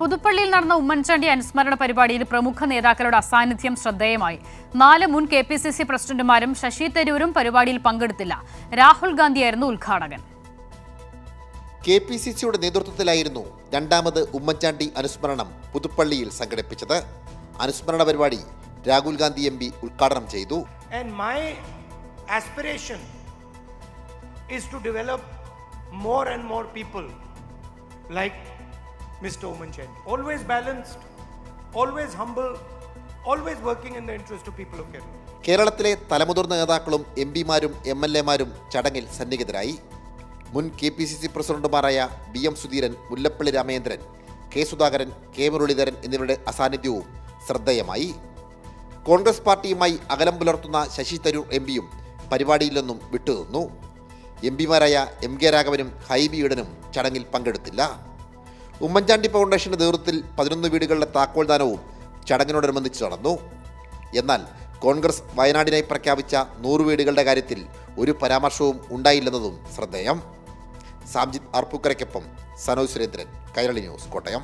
പുതുപ്പള്ളിയിൽ നടന്ന ഉമ്മൻചാണ്ടി അനുസ്മരണ പരിപാടിയിൽ പ്രമുഖ നേതാക്കളുടെ അസാന്നിധ്യം ശ്രദ്ധേയമായി. നാല് മുൻ കെ പി സി സി പ്രസിഡന്റുമാരും ശശി തരൂരും പരിപാടിയിൽ പങ്കെടുത്തില്ല. രാഹുൽ ഗാന്ധിയായിരുന്നു ഉദ്ഘാടകൻ. കെ പി സി സിയുടെ നേതൃത്വത്തിലായിരുന്നു രണ്ടാമത് ഉമ്മൻചാണ്ടി അനുസ്മരണം പുതുപ്പള്ളിയിൽ സംഘടിപ്പിച്ചത്. അനുസ്മരണ പരിപാടി രാഹുൽ ഗാന്ധി എം പി ഉദ്ഘാടനം ചെയ്തു. And my aspiration is to develop more and more people like Mr. Oman Chen. Always balanced, always humble, always working in the interest of people of Kerala. കേരളത്തിലെ തലമുതിർന്ന നേതാക്കളും എം പിമാരും എം എൽ എമാരും ചടങ്ങിൽ സന്നിഹിതരായി മുൻ K P C C പ്രസിഡന്റുമാരായ B M Sudheeran Mullappally Ramachandran K Sudhakaran K Muraleedharan എന്നിവരുടെ അസാന്നിധ്യവും ശ്രദ്ധേയമായി കോൺഗ്രസ് പാർട്ടിയുമായി അകലം പുലർത്തുന്ന ശശി തരൂർ എം പിയും പരിപാടിയിൽ നിന്നും വിട്ടുനിന്നു എം പിമാരായ എം കെ രാഘവനും ഹൈബി ഈഡനും ചടങ്ങിൽ പങ്കെടുത്തില്ല ഉമ്മൻചാണ്ടി ഫൗണ്ടേഷന്റെ നേതൃത്വത്തിൽ പതിനൊന്ന് വീടുകളുടെ താക്കോൽദാനവും ചടങ്ങിനോടനുബന്ധിച്ച് നടന്നു. എന്നാൽ കോൺഗ്രസ് വയനാടിനായി പ്രഖ്യാപിച്ച നൂറ് വീടുകളുടെ കാര്യത്തിൽ ഒരു പരാമർശവും ഉണ്ടായില്ലെന്നതും ശ്രദ്ധേയം. സാംജിത് അർപ്പുക്കരയ്ക്കൊപ്പം സനോജ് സുരേന്ദ്രൻ കൈരളി ന്യൂസ് കോട്ടയം.